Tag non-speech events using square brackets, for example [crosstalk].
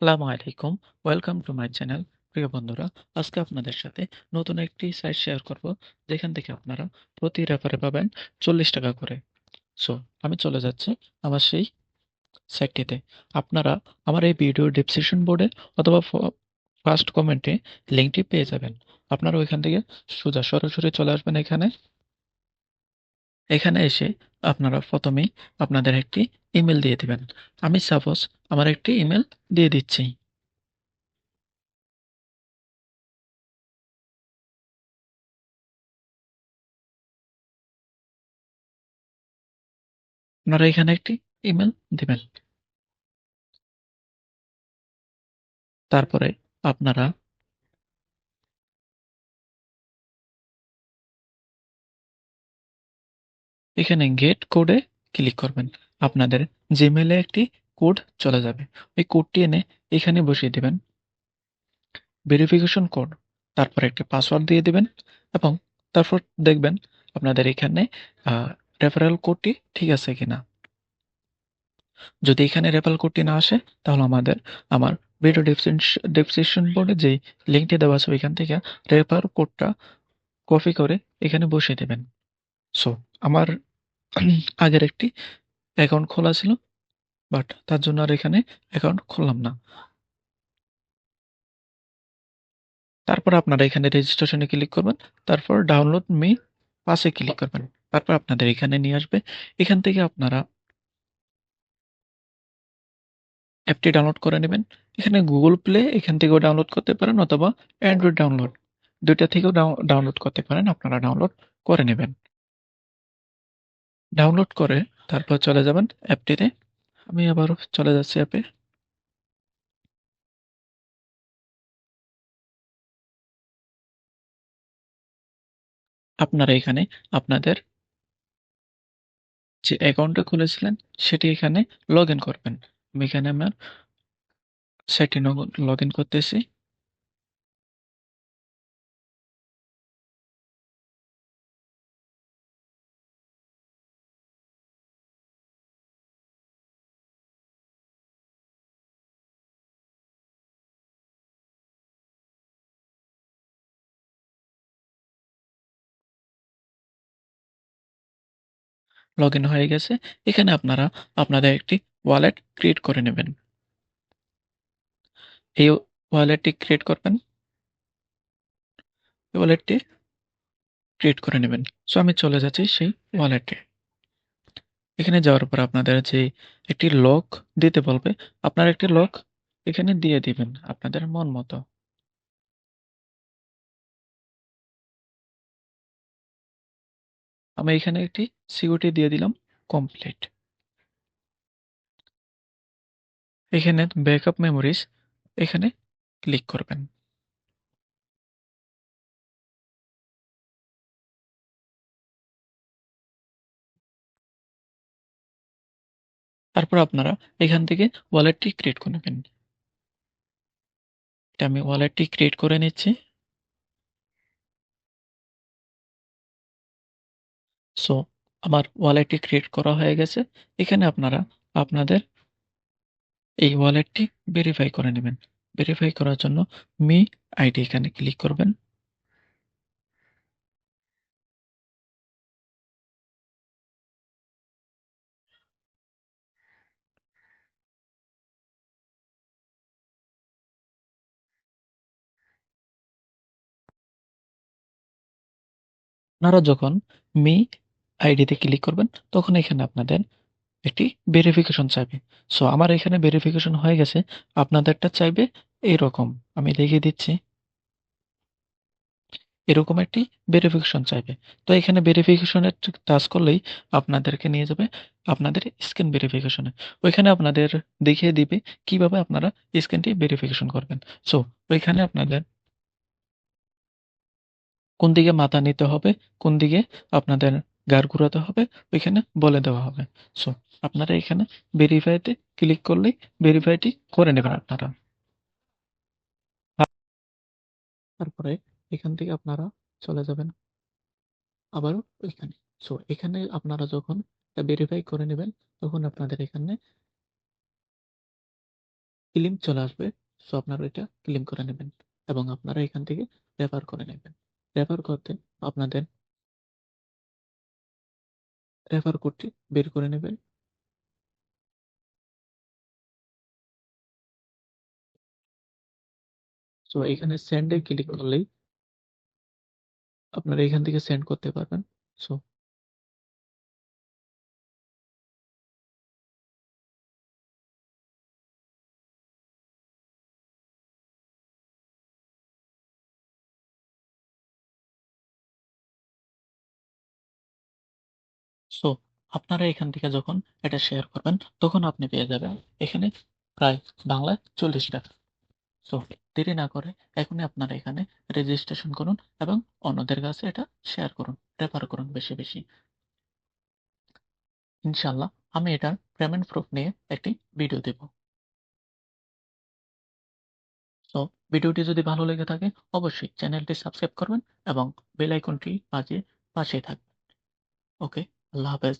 আসসালামু আলাইকুম। Welcome to my channel প্রিয় বন্ধুরা। আজকে আপনাদের সাথে নতুন একটি সাইট শেয়ার করব, যেখান থেকে আপনারা প্রতি রেফারে পাবেন চল্লিশ টাকা করে। সো আমি চলে যাচ্ছি আমার সেই সাইটটিতে আপনারা আমার এই ভিডিও ডিসক্রিপশন বোর্ডে অথবা ফার্স্ট কমেন্টে লিঙ্কটি পেয়ে যাবেন। আপনারা ওইখান থেকে সোজা সরাসরি চলে আসবেন এখানে। এখানে এসে আপনারা প্রথমেই আপনাদের একটি ইমেল দিয়ে দিবেন। আমি সাপোজ আমার একটি ইমেল দিয়ে দিচ্ছি। আপনারা এখানে একটি ইমেল দিবেন। তারপরে আপনারা এখানে গেট কোডে ক্লিক করবেন। আপনাদের জিমেলে একটি কোড চলে যাবে। ওই কোডটি এনে এখানে বসিয়ে দিবেন। ভেরিফিকেশন কোড তারপর একটি পাসওয়ার্ড দিয়ে দিবেন এবং তারপর দেখবেন আপনাদের এখানে রেফারেল কোডটি ঠিক আছে কিনা। যদি এখানে রেফারেল কোডটি না আসে, তাহলে আমাদের, আমার ভিডিও ডেসক্রিপশন বোর্ডে যেই লিঙ্কটি দেওয়া আছে ওইখান থেকে রেফার কোডটা কপি করে এখানে বসিয়ে দেবেন। সো আমার [clears throat] আগের একটি অ্যাকাউন্ট খোলা ছিল বাট তার জন্য আর এখানে অ্যাকাউন্ট খুললাম না। তারপর আপনারা এখানে রেজিস্ট্রেশনে ক্লিক করবেন, তারপর ডাউনলোড মি পাশে ক্লিক করবেন, তারপর আপনাদের এখানে নিয়ে আসবে। এখান থেকে আপনারা অ্যাপটি ডাউনলোড করে নেবেন। এখানে গুগল প্লে এখান থেকেও ডাউনলোড করতে পারেন অথবা অ্যান্ড্রয়েড ডাউনলোড দুইটা থেকেও ডাউনলোড করতে পারেন, আপনারা ডাউনলোড করে নেবেন। ডাউনলোড করে তারপর চলে যাবেন অ্যাপটিতে। আমি আবার চলে যাচ্ছি অ্যাপে। আপনারা এখানে আপনাদের যে অ্যাকাউন্টটা খুলেছিলেন, সেটি এখানে লগ করবেন। আমি এখানে আমার সেটি লগ ইন করতেছি। লগ ইন হয়ে গেছে, এখানে আপনারা আপনাদের একটি ওয়ালেট ক্রিয়েট করে নেবেন। এই ওয়ালেটটি ক্রিয়েট করবেন। এই ওয়ালেটটি ক্রিয়েট করে নেবেন। সো আমি চলে যাচ্ছি সেই ওয়ালেটে এখানে যাওয়ার পর আপনাদের যে একটি লক দিতে বলবে, আপনার একটি লক এখানে দিয়ে দিবেন, আপনাদের মন মতো। আমি এখানে একটি সিকিউরিটি দিয়ে দিলাম কমপ্লিট এখানে ব্যাকআপ মেমোরিজ এখানে ক্লিক করবেন। তারপর আপনারা এখান থেকে ওয়ালেটটি ক্রিয়েট করে নেবেন। আমি ওয়ালেটটি ক্রিয়েট করে নিচ্ছি। সো আমার ওয়ালেটটি ক্রিয়েট করা হয়ে গেছে। এখানে আপনারা আপনাদের এই ওয়ালেটটি ভেরিফাই করে নেবেন। ভেরিফাই করার জন্য মি আইডি এখানে ক্লিক করবেন। আপনারা যখন মি আইডিতে ক্লিক করবেন, তখন এখানে আপনাদের একটি ভেরিফিকেশন চাইবে। সো আমার এখানে ভেরিফিকেশন হয়ে গেছে, আপনাদেরটা চাইবে এরকম। আমি দেখিয়ে দিচ্ছি। এরকম একটি ভেরিফিকেশন চাইবে। তো এখানে ভেরিফিকেশনের টাচ করলেই আপনাদেরকে নিয়ে যাবে আপনাদের স্ক্যান ভেরিফিকেশনে ওইখানে আপনাদের দেখিয়ে দিবে কীভাবে আপনারা স্ক্যানটি ভেরিফিকেশন করবেন। সো ওইখানে আপনাদের কোন দিকে মাথা নিতে হবে, কোন দিকে আপনাদের গার ঘুরাতে হবে, ওইখানে বলে দেওয়া হবে। সো আপনারা এখানে ভেরিফাইতে ক্লিক করলেই ভেরিফাইটি করে নেবেন আপনারা। তারপরে এখান থেকে আপনারা চলে যাবেন। আবারও ওইখানে। সো এখানে আপনারা যখন ভেরিফাই করে নেবেন, তখন আপনাদের এখানে ক্লিম চলে আসবে। সো আপনারা এটা ক্লেম করে নেবেন এবং আপনারা এখান থেকে রেফার করে নেবেন। রেফার করতে আপনাদের রেফার কোডটি বের করে নেবেন। সো এখানে সেন্ডে ক্লিক করলেই আপনারা এখান থেকে সেন্ড করতে পারবেন। সো সো আপনারা এখান থেকে যখন এটা শেয়ার করবেন, তখন আপনি পেয়ে যাবেন এখানে প্রায় বাংলায় চল্লিশ টাকা। সো দেরি না করে এখনই আপনারা এখানে রেজিস্ট্রেশন করুন এবং অন্যদের কাছে এটা শেয়ার করুন রেফার করুন বেশি বেশি। ইনশাল্লাহ আমি এটার পেমেন্ট প্রুফ নিয়ে একটি ভিডিও দেব। সো ভিডিওটি যদি ভালো লেগে থাকে, অবশ্যই চ্যানেলটি সাবস্ক্রাইব করবেন এবং বেল আইকনটি বাজিয়ে পাশেই থাকবেন। ওকে Love it.